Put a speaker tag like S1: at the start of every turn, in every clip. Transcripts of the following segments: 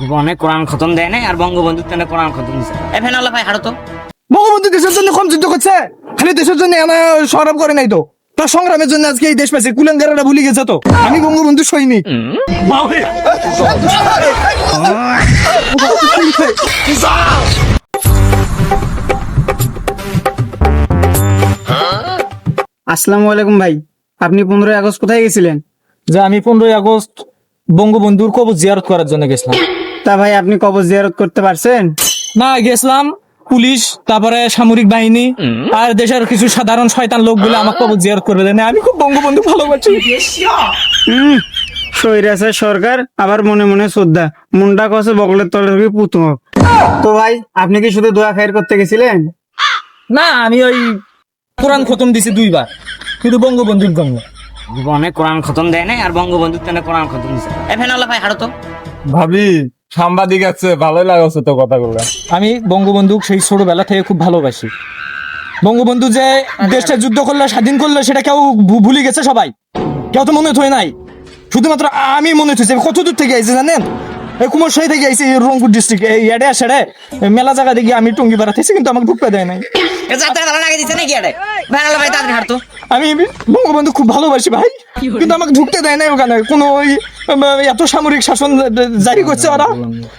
S1: জীবনে কোরআন খতম দেয় নাই আর বঙ্গবন্ধুর তেনে কোরআন খতম দিছে। এ ফেনাল্লা ভাই হারো তো।
S2: বঙ্গবন্ধু দেশের জন্য কম যুদ্ধ করছে? খালি দেশের জন্য আমার সরব করে নাই তো। তার সংগ্রামের জন্য আজকে এই দেশ পাইছে। কুলেঙ্গারাটা ভুলে গেছে তো। আমি বঙ্গবন্ধু সৈনিক।
S3: আসসালামু আলাইকুম ভাই আপনি পনেরোই আগস্ট কোথায় গেছিলেন?
S2: যে আমি পনেরোই আগস্ট বঙ্গবন্ধুর কবর জিয়ারত করার জন্য গেছিলাম।
S3: তা ভাই আপনি কবর জিয়ারত করতে পারছেন?
S2: না গেছিলাম পুলিশ তারপরে সামরিক বাহিনী আর দেশের কিছু সাধারণ শয়তান লোকগুলো আমাকে কবর জিয়ারত করবে। দেয় না আমি খুব বঙ্গবন্ধু ভালোবাসি।
S3: হুম সৈরাসের সরকার আবার মনে মনে শ্রদ্ধা। মুন্ডা কষে বগলের তলে পুতুম তো ভাই আপনি কি শুধু দোয়া খায়ের করতে গেছিলেন?
S2: না আমি ওই কোরআন খতম দিছি দুইবার। কিন্তু বঙ্গবন্ধুর জন্য।
S1: জীবনে কোরআন খতম দেয় নাই আর বঙ্গবন্ধুর তেনে কোরআন খতম দিছে। এ ফেনাল্লা ভাই হারো তো।
S4: ভাবি সাংবাদিক আছে ভালোই লাগছে তো কথাগুলো।
S2: আমি বঙ্গবন্ধু সেই ছোটবেলা থেকে খুব ভালোবাসি। বঙ্গবন্ধু যে দেশটা যুদ্ধ করল স্বাধীন করল সেটা কেউ ভুলে গেছে সবাই? কেউ তো মনে থই নাই। শুধুমাত্র আমি মনে আমি কত দূর থেকে আইছি জানেন? এই কুমার কুমারশাহী থেকে আইছি এই রংপুর ডিস্ট্রিক্ট এই এডে সেড়ে মেলা জায়গা দেখি আমি টঙ্গি বেড়াতেছি কিন্তু আমাকে ঢুকতে দেয় নাই। আমি বঙ্গবন্ধু খুব ভালোবাসি ভাই কিন্তু আমাকে ঢুকতে দেয় নাই ওখানে। কোনো ওই এত সামরিক শাসন জারি করছে ওরা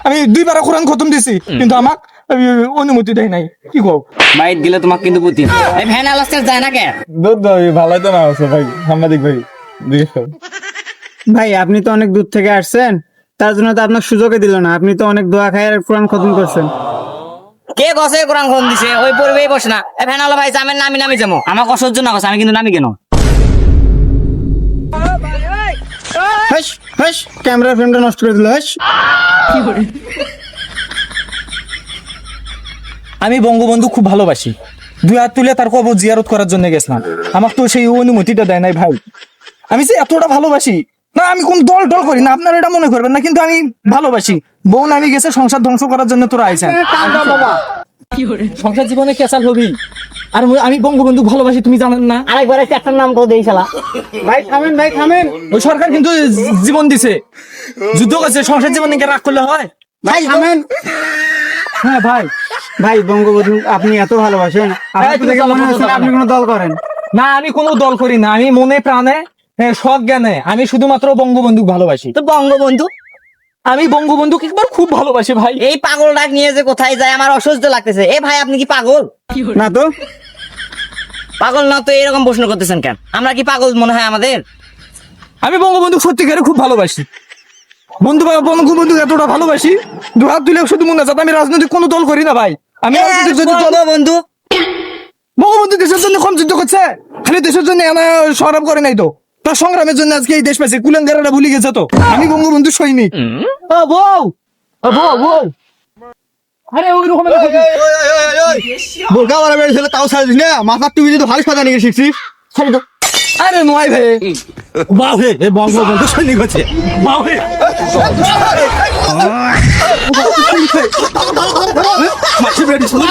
S2: আমি দুইবার কোরআন খতম দিছি কিন্তু আমাকে অনুমতি দেয় নাই কি কও
S1: ভাই দিলে তোমাকে কিন্তু বুদ্ধি এই ফেনাল্লা যায় না কে
S4: দুধ ভালোই তো না আছে ভাই সাংবাদিক ভাই
S3: ভাই আপনি তো অনেক দূর থেকে আসছেন তার জন্য তো আপনার সুযোগে দিল না আপনি তো অনেক দোয়া খায়ের কোরআন খতম করছেন
S1: কে গছে কোরআন খতম দিছে ওই পরিবেশ বস না এ ফেনাল্লা ভাই জামের নামি নামি যাব আমাকে অসহ্য না করছে আমি কিন্তু নামি কেন
S3: হাস হাস ক্যামেরা ফ্রেমটা নষ্ট করে দিল হাস।
S2: আমি বঙ্গবন্ধু খুব ভালোবাসি। দুই হাত তুলে তার কবর জিয়ারত করার জন্য গেছিলাম। আমাকে তো সেই অনুমতিটা দেয় নাই ভাই। আমি যে এতটা ভালোবাসি না আমি কোন দল টল করি না আপনারা এটা মনে করবেন না কিন্তু আমি ভালোবাসি। বোন আমি গেছে সংসার ধ্বংস করার জন্য তোরা আইছেন। সংসার জীবনে কেসাল হবি? আর আমি বঙ্গবন্ধু ভালোবাসি তুমি জানেন না।
S1: আরেকবার একটার নাম করে দেই শালা।
S3: ভাই থামেন ভাই থামেন।
S2: ওই সরকার কিন্তু জীবন দিছে। যুদ্ধ করছে সংসার জীবন নিয়ে রাগ করলে হয়?
S3: ভাই থামেন।
S2: হ্যাঁ ভাই।
S3: ভাই বঙ্গবন্ধু আপনি এত ভালোবাসেন। মনে
S2: চলো,
S3: আপনি কোনো দল করেন?
S2: না আমি কোনো দল করি না। আমি মনে প্রাণে হ্যাঁ, সৎ জ্ঞানে। আমি শুধুমাত্র বঙ্গবন্ধু ভালোবাসি।
S1: তো বঙ্গবন্ধু
S2: আমি বঙ্গবন্ধুকে একবার খুব ভালোবাসি ভাই।
S1: এই পাগল ডাক নিয়ে যে কোথায় যায় আমার অসহ্য লাগতেছে। এ ভাই আপনি কি পাগল?
S3: না তো।
S1: পাগল না তো এরকম প্রশ্ন করতেছেন কেন? আমরা কি পাগল মনে হয় আমাদের?
S2: আমি বঙ্গবন্ধু সত্যিকারে খুব ভালোবাসি। বন্ধু বা- বঙ্গবন্ধু এতটা ভালোবাসি দু হাত তুলে শুধু মনে আছে আমি রাজনৈতিক কোনো দল করি না ভাই। আমি
S1: বন্ধু
S2: বঙ্গবন্ধু। দেশের জন্য কম যুদ্ধ করছে খালি দেশের জন্য আমার সরব করে নাই তো। তার সংগ্রামের জন্য আজকে এই দেশ পাইছে কুলেঙ্গারাটা ভুলে গেছে তো আমি বঙ্গবন্ধু সৈনিক বউ বউ বউ আরে ওই রকম
S3: বোরকা মারা বেরিয়েছিল তাও ছাড় না মাথার টুপি যদি ভালো সাদা নিয়ে শিখছিস
S2: ছেড়ে দাও। আরে নয় ভাই বাহে এ বঙ্গবন্ধু সৈনিক হচ্ছে বাহে মাছি বেরিয়েছিল